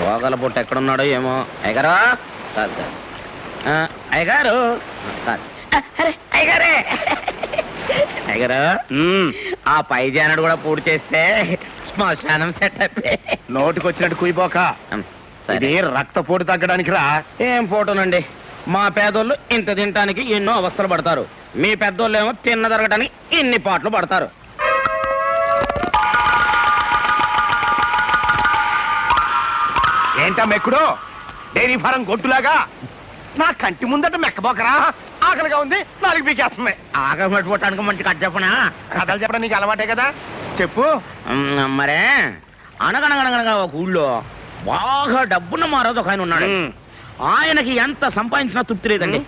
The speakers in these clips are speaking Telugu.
రోగాల పుట్ట ఎక్కడున్నాడో ఏమో. అయ్యగారా? కాదు కాదు. ఆ, అయ్యగారు? కాదు. అరే అయ్యగారే! అయ్యగారు ఆ పై జానడు కూడా పూర్తి చేస్తే శ్మశానం సెట్ అయిపోయి నోటికొచ్చినట్టు కుయిపోక ఇది రక్తపోటు తగ్గడానికి రా. ఏం ఫోటోనండి? మా పేదోళ్ళు ఇంత తినటానికి ఎన్నో అవస్థలు పడతారు. మీ పెద్దోళ్ళు ఏమో తిన్న జరగటానికి ఇన్ని పాటలు పడతారు. ఏంటా మెక్కుడు? Dairy farm గొడ్డులాగా? నా కంటి ముందట మెక్కబోకరా? ఆకలిగా ఉంది నాలుగు పీకేస్తుంది. ఆగ పట్టుకోవటానికి మంచి కట్ చెప్పనా? కథలు చెప్పడం నీకు అలవాటే కదా? చెప్పు. మరే అనగనగనగనగా ఒక ఊళ్ళో బాగా డబ్బున్న మారోజు ఒక ఆయన ఉన్నాడు. ఆయనకి ఎంత సంపాదించినా తృప్తి లేదండి.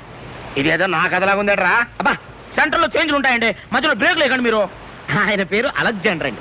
ఇదేదో నా కథలాగా ఉందట్రా? అబ్బా సెంటర్లో చేంజ్లు ఉంటాయండి. మధ్యలో బ్రేక్ లేకండి మీరు. ఆయన పేరు అలెగ్జాండర్ అండి.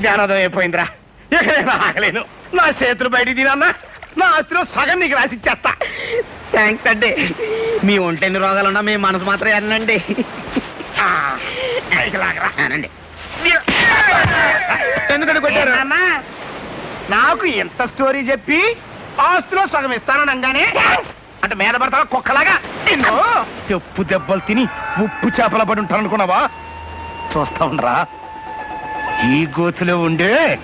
జ్ఞానోదయం అయిపోయిందిరా. ఇక నేను ఆగలేను నా చేతులు బయటికి తినన్నా నా ఆస్తిలో సగం నీకు రాసి ఇచ్చేస్తా. థ్యాంక్స్ అండి. మీ ఒంటి ఎన్ని రోగాలున్నా మీ మనసు మాత్రం అనండి. ఎందుకంటే కొట్టారు? నాకు ఎంత స్టోరీ చెప్పి ఆస్తిలో సగం ఇస్తాననగానే. అంటే మీద పడతావా? కుక్కలాగా? చెప్పు దెబ్బలు తిని ఉప్పు చేపల పడి ఉంటాను అనుకున్నావా చూస్తా ఉండరా. ఈ గోతులో ఉండే